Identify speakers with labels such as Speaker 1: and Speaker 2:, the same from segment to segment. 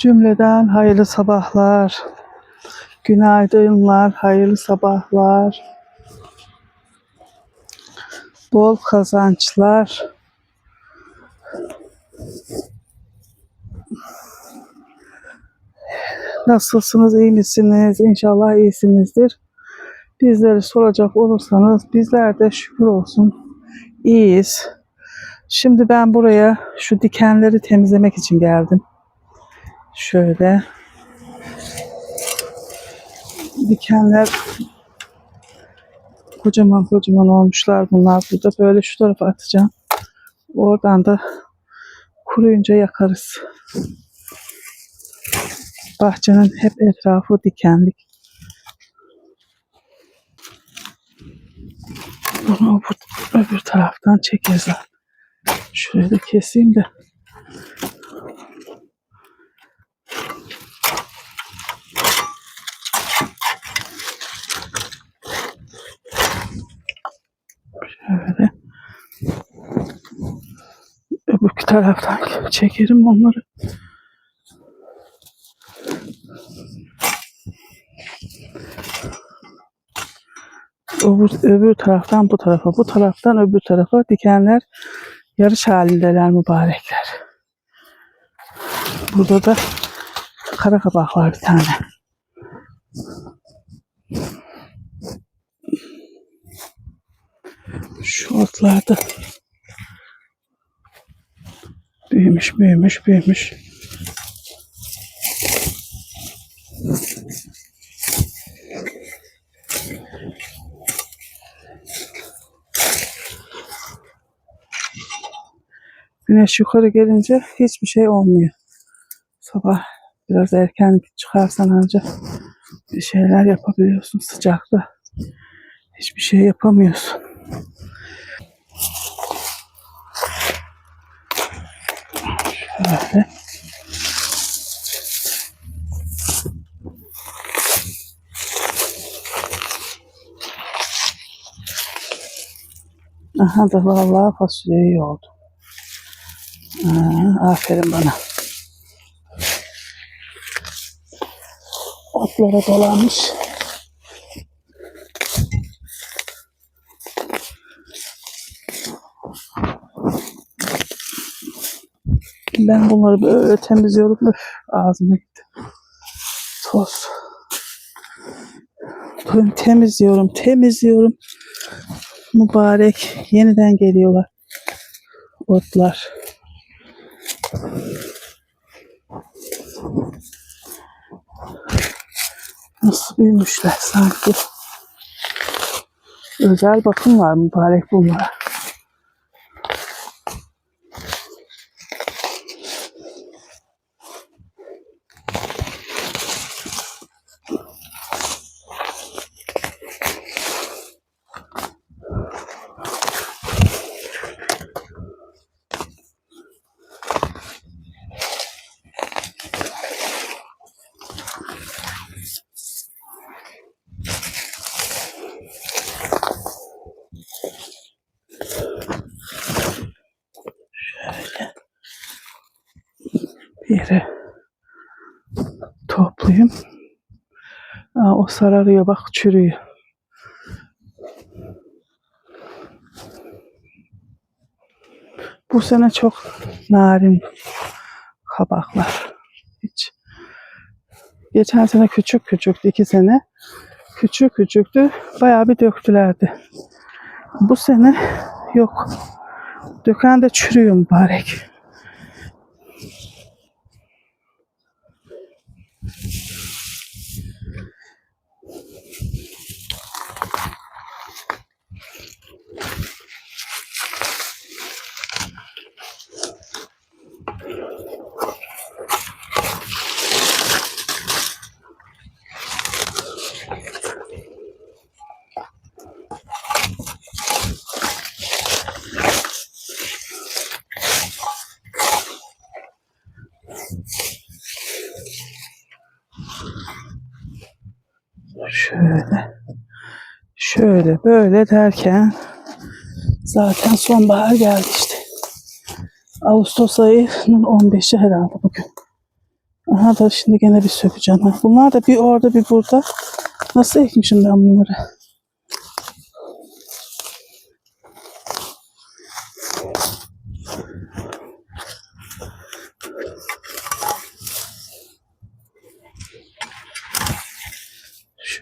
Speaker 1: Cümleden hayırlı sabahlar. Günaydınlar, hayırlı sabahlar. Bol kazançlar. Nasılsınız, iyi misiniz? İnşallah iyisinizdir. Bizleri soracak olursanız bizler de şükür olsun iyiyiz. Şimdi ben buraya şu dikenleri temizlemek için geldim. Şöyle dikenler kocaman kocaman olmuşlar bunlar burada. Böyle şu tarafa atacağım. Oradan da kuruyunca yakarız. Bahçenin hep etrafı dikenlik. Bunu bu, öbür taraftan çekeriz. Şurayı keseyim de. Öbür taraftan çekerim onları. Öbür, öbür taraftan bu tarafa, bu taraftan öbür tarafa dikenler yarış halindeler mübarekler. Burada da kara kabak var bir tane. Şu otlarda büyümüş, büyümüş, büyümüş. Güneş yukarı gelince hiçbir şey olmuyor. Sabah biraz erken çıkarsan ancak bir şeyler yapabiliyorsun sıcakta. Hiçbir şey yapamıyorsun. Şöyle. Aha da vallahi fasulye iyi oldu. Aferin bana. Otlara dolanmış. Ben bunları böyle temizliyorum. Öf, ağzıma gitti. Toz. Böyle temizliyorum, temizliyorum. Mübarek. Yeniden geliyorlar. Otlar. Nasıl büyümüşler sanki. Özel bakım var mübarek bunlara. Yere toplayayım. Aa, o sararıyor bak çürüyor. Bu sene çok narin kabaklar. Hiç. Geçen sene küçük küçüktü iki sene. Küçük küçüktü. Bayağı bir döktülerdi. Bu sene yok. Döken de çürüyor mübarek. Şöyle. Şöyle böyle derken zaten sonbahar geldi işte. Ağustos ayının 15'i herhalde bugün. Aha da şimdi gene bir sökeceğim. Bunlar da bir orada bir burada. Nasıl ekmişim ben bunları?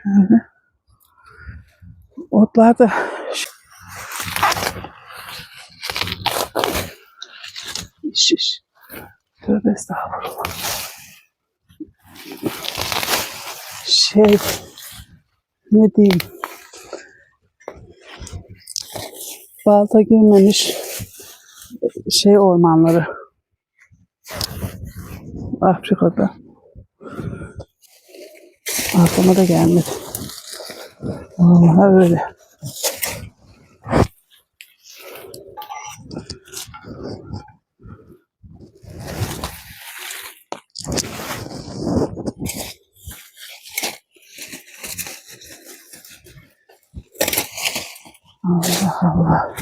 Speaker 1: Şöyle. Otlar da şiş. Tövbe estağfurullah. Şey ne diyeyim balta girmemiş şey ormanları Afrika'da aklıma da gelmedi. Vallahi öyle Allah Allah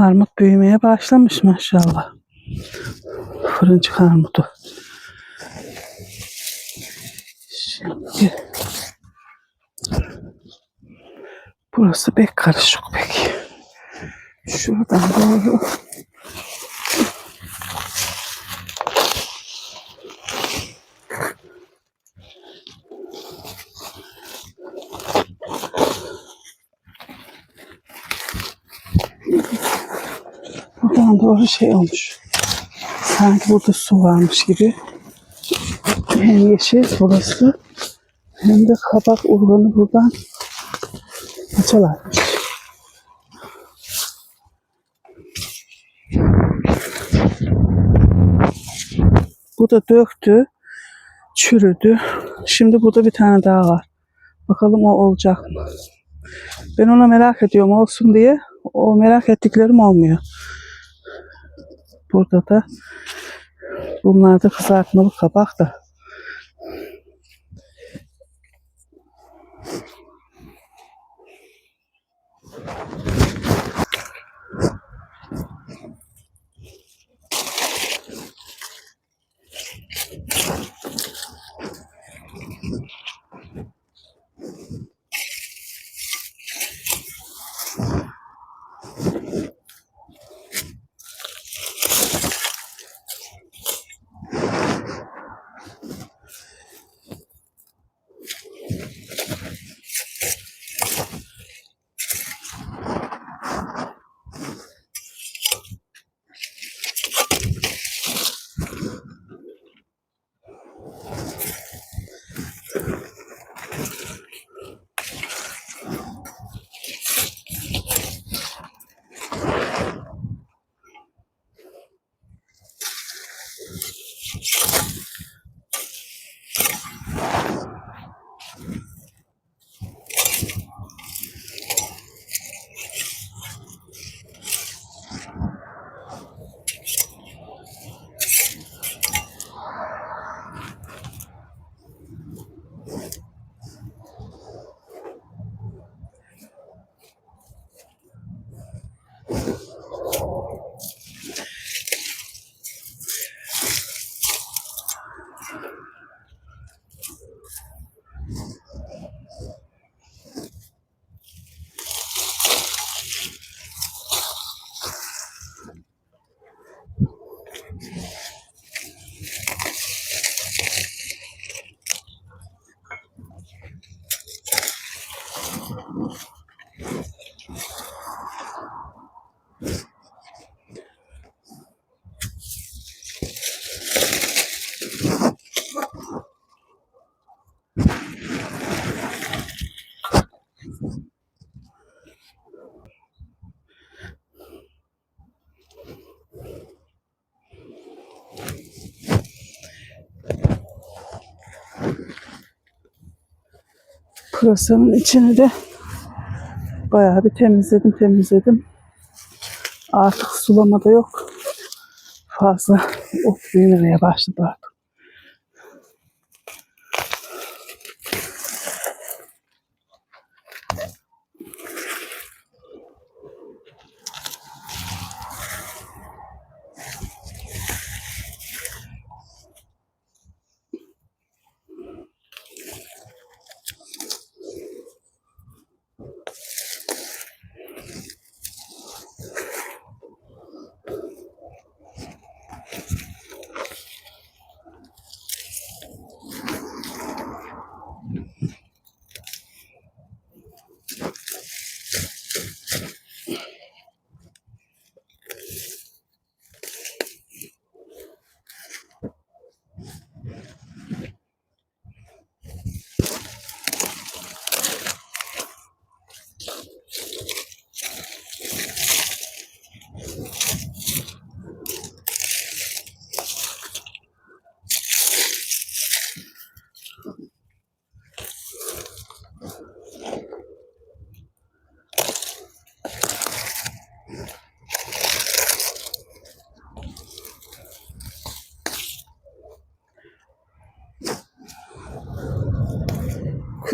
Speaker 1: Armut büyümeye başlamış maşallah. Fırıncı armudu. Şimdi burası pek karışık pek. Şuradan doğru. Buradan doğru şey olmuş. Sanki burada su varmış gibi. Hem yeşil burası hem de kabak urganı buradan açalarmış. Bu da döktü, çürüdü. Şimdi burada bir tane daha var. Bakalım o olacak mı? Ben ona merak ediyorum olsun diye. O merak ettiklerim olmuyor. Burada da bunlar da kızartmalı kabak da. Pırasanın içini de bayağı bir temizledim temizledim. Artık sulama da yok. Fazla ot büyümemeye başladı artık.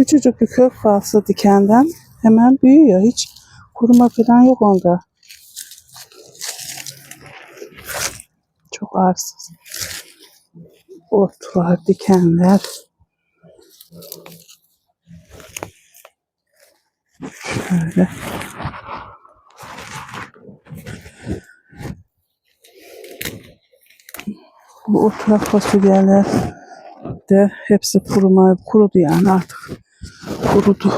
Speaker 1: Küçücük bir kök falsı dikenden hemen büyüyor. Hiç kuruma falan yok onda. Çok arsız. Ot var, dikenler. Şöyle. Bu oturak fasulyeler de hepsi kuruma, kurudu yani artık. Kurudu.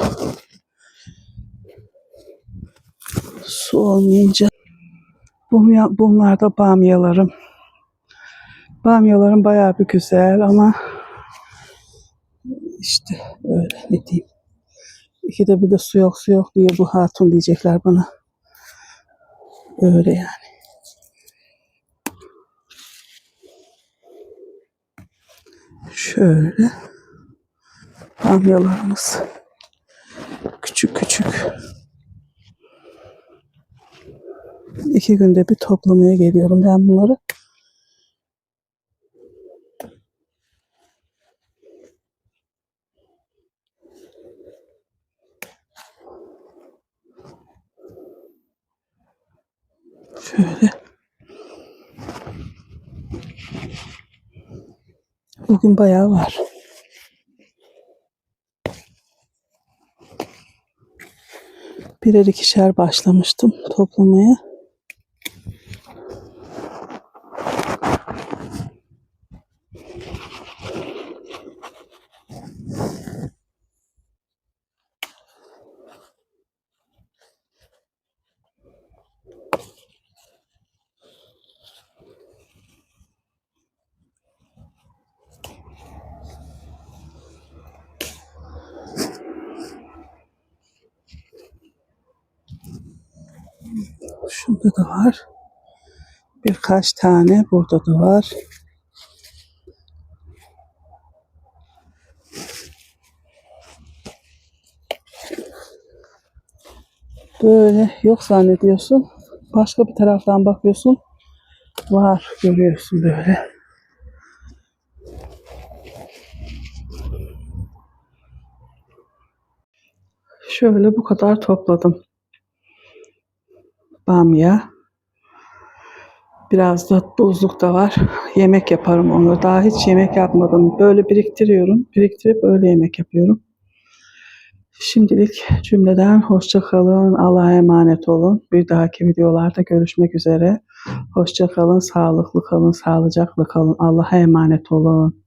Speaker 1: Su olmayınca. Bunlar da bamyalarım. Bamyalarım bayağı bir güzel ama işte öyle ne diyeyim. İkide bir de su yok su yok diye bu hatun diyecekler bana. Öyle yani. Şöyle bamyalarımız küçük küçük. İki günde bir toplamaya geliyorum ben bunları. Şöyle. Bugün bayağı var. Birer ikişer başlamıştım toplamaya. Şurada da var. Birkaç tane burada da var. Böyle yok zannediyorsun. Başka bir taraftan bakıyorsun. Var görüyorsun böyle. Şöyle bu kadar topladım. Bamya. Biraz da buzluk da var. Yemek yaparım onu. Daha hiç yemek yapmadım. Böyle biriktiriyorum. Biriktirip öyle yemek yapıyorum. Şimdilik cümleden hoşça kalın. Allah'a emanet olun. Bir dahaki videolarda görüşmek üzere. Hoşça kalın, sağlıklı kalın, sağlıcakla kalın. Allah'a emanet olun.